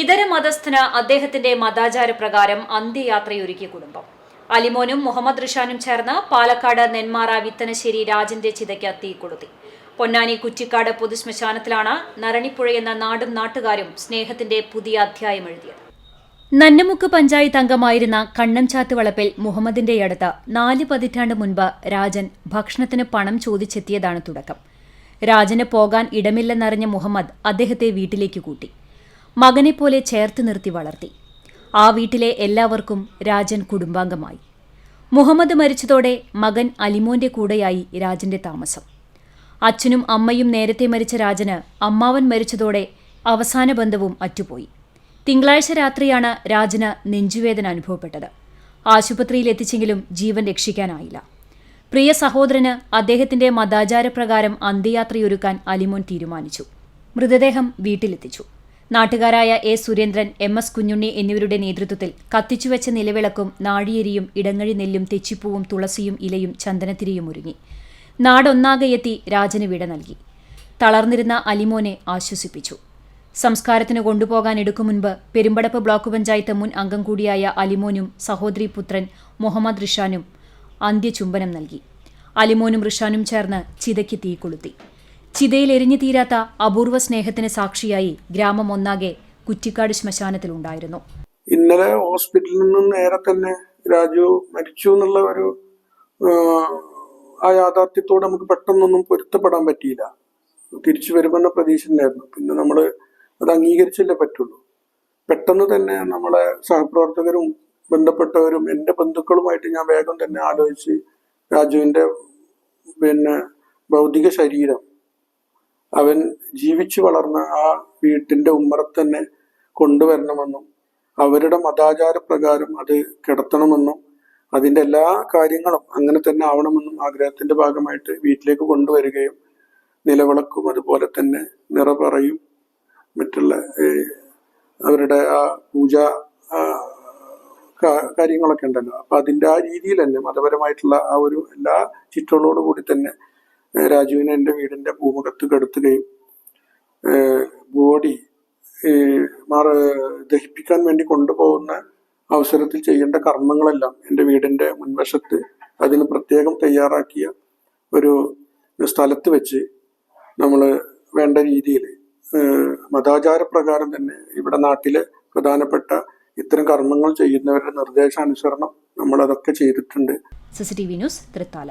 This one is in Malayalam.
ഇതര മതസ്ഥന് അദ്ദേഹത്തിന്റെ മതാചാരപ്രകാരം അന്ത്യയാത്രയൊരുക്കിയ കുടുംബം. അലിമോനും മുഹമ്മദ് റിഷാനും ചേർന്ന് പാലക്കാട് നെന്മാറ വിത്തനശ്ശേരി രാജന്റെ ചിതയ്ക്ക് തീ കൊളുത്തി. പൊന്നാനി കുറ്റിക്കാട് പൊതുശ്മശാനത്തിലാണ് നരണിപ്പുഴയെന്ന നാടും നാട്ടുകാരും സ്നേഹത്തിന്റെ പുതിയ അധ്യായം എഴുതിയത്. നന്നമുക്ക് പഞ്ചായത്ത് അംഗമായിരുന്ന കണ്ണംചാത്ത് വളപ്പിൽ മുഹമ്മദിന്റെ അടുത്ത് നാല് പതിറ്റാണ്ട് മുൻപ് രാജൻ ഭക്ഷണത്തിന് പണം ചോദിച്ചെത്തിയതാണ് തുടക്കം. രാജന് പോകാൻ ഇടമില്ലെന്നറിഞ്ഞ മുഹമ്മദ് അദ്ദേഹത്തെ വീട്ടിലേക്ക് കൂട്ടി. മകനെപ്പോലെ ചേർത്ത് നിർത്തി വളർത്തി. ആ വീട്ടിലെ എല്ലാവർക്കും രാജൻ കുടുംബാംഗമായി. മുഹമ്മദ് മരിച്ചതോടെ മകൻ അലിമോന്റെ കൂടെയായി രാജന്റെ താമസം. അച്ഛനും അമ്മയും നേരത്തെ മരിച്ച രാജന് അമ്മാവൻ മരിച്ചതോടെ അവസാന ബന്ധവും അറ്റുപോയി. തിങ്കളാഴ്ച രാത്രിയാണ് രാജന് നെഞ്ചുവേദന അനുഭവപ്പെട്ടത്. ആശുപത്രിയിൽ എത്തിച്ചെങ്കിലും ജീവൻ രക്ഷിക്കാനായില്ല. പ്രിയ സഹോദരന് അദ്ദേഹത്തിന്റെ മതാചാരപ്രകാരം അന്ത്യയാത്രയൊരുക്കാൻ അലിമോൻ തീരുമാനിച്ചു. മൃതദേഹം വീട്ടിലെത്തിച്ചു. നാട്ടുകാരായ A Surendran M S Kunhunni എന്നിവരുടെ നേതൃത്വത്തിൽ കത്തിച്ചുവെച്ച നിലവിളക്കും നാഴിയരിയും ഇടങ്ങഴി നെല്ലും തെച്ചിപ്പൂവും തുളസിയും ഇലയും ചന്ദനത്തിരിയും ഒരുങ്ങി. നാടൊന്നാകെ എത്തി രാജന് വിട നൽകി. തളർന്നിരുന്ന അലിമോനെ ആശ്വസിപ്പിച്ചു. സംസ്കാരത്തിന് കൊണ്ടുപോകാൻ എടുക്കും മുൻപ് പെരുമ്പടപ്പ് ബ്ലോക്ക് പഞ്ചായത്ത് മുൻ അംഗം കൂടിയായ അലിമോനും സഹോദരി പുത്രൻ മുഹമ്മദ് റിഷാനും അന്ത്യചുംബനം നൽകി. അലിമോനും റിഷാനും ചേർന്ന് ചിതയ്ക്ക് തീ കൊളുത്തി. ചിതയിൽ എരിഞ്ഞു തീരാത്ത അപൂർവ സ്നേഹത്തിന് സാക്ഷിയായി ഗ്രാമം ഒന്നാകെ കുറ്റിക്കാട് ശ്മശാനത്തിലുണ്ടായിരുന്നു. ഇന്നലെ ഹോസ്പിറ്റലിൽ നിന്ന് നേരെ തന്നെ രാജു മരിച്ചു എന്നുള്ള ഒരു ആ, യാഥാർത്ഥ്യത്തോട് നമുക്ക് പെട്ടെന്നൊന്നും പൊരുത്തപ്പെടാൻ പറ്റിയില്ല. തിരിച്ചു വരുമെന്ന പ്രതീക്ഷ ഉണ്ടായിരുന്നു പിന്നെ നമ്മൾ അത് അംഗീകരിച്ചല്ലേ പറ്റുള്ളൂ. പെട്ടെന്ന് തന്നെ നമ്മളെ സഹപ്രവർത്തകരും ബന്ധപ്പെട്ടവരും എന്റെ ബന്ധുക്കളുമായിട്ട് ഞാൻ വേഗം തന്നെ ആലോചിച്ച് രാജുവിന്റെ പിന്നെ ഭൗതിക ശരീരം അവൻ ജീവിച്ചു വളർന്ന ആ വീട്ടിന്റെ ഉമ്മറത്ത് തന്നെ കൊണ്ടുവരണമെന്നും അവരുടെ മതാചാര പ്രകാരം അത് കിടത്തണമെന്നും അതിന്റെ എല്ലാ കാര്യങ്ങളും അങ്ങനെ തന്നെ ആവണമെന്നും ആഗ്രഹത്തിന്റെ ഭാഗമായിട്ട് വീട്ടിലേക്ക് കൊണ്ടുവരികയും നിലവിളക്കും അതുപോലെ തന്നെ നിറ പറയും മറ്റുള്ള അവരുടെ ആ പൂജ കാര്യങ്ങളൊക്കെ ഉണ്ടല്ലോ. അപ്പൊ അതിന്റെ ആ രീതിയിൽ തന്നെ മതപരമായിട്ടുള്ള ആ ഒരു എല്ലാ ചിട്ടകളോടു തന്നെ രാജുവിനെ എന്റെ വീടിന്റെ ഭൂമുഖത്ത് കെടുത്തുകയും ബോഡി മാറ ദഹിപ്പിക്കാൻ വേണ്ടി കൊണ്ടുപോകുന്ന അവസരത്തിൽ ചെയ്യേണ്ട കർമ്മങ്ങളെല്ലാം എന്റെ വീടിന്റെ മുൻവശത്ത് അതിന് പ്രത്യേകം തയ്യാറാക്കിയ ഒരു സ്ഥലത്ത് വെച്ച് നമ്മൾ വേണ്ട രീതിയിൽ മതാചാരപ്രകാരം തന്നെ ഇവിടെ നാട്ടിലെ പ്രധാനപ്പെട്ട ഇത്തരം കർമ്മങ്ങൾ ചെയ്യുന്നവരുടെ നിർദ്ദേശാനുസരണം നമ്മൾ അതൊക്കെ ചെയ്തിട്ടുണ്ട് സിസിടിവി ന്യൂസ് തൃത്താല.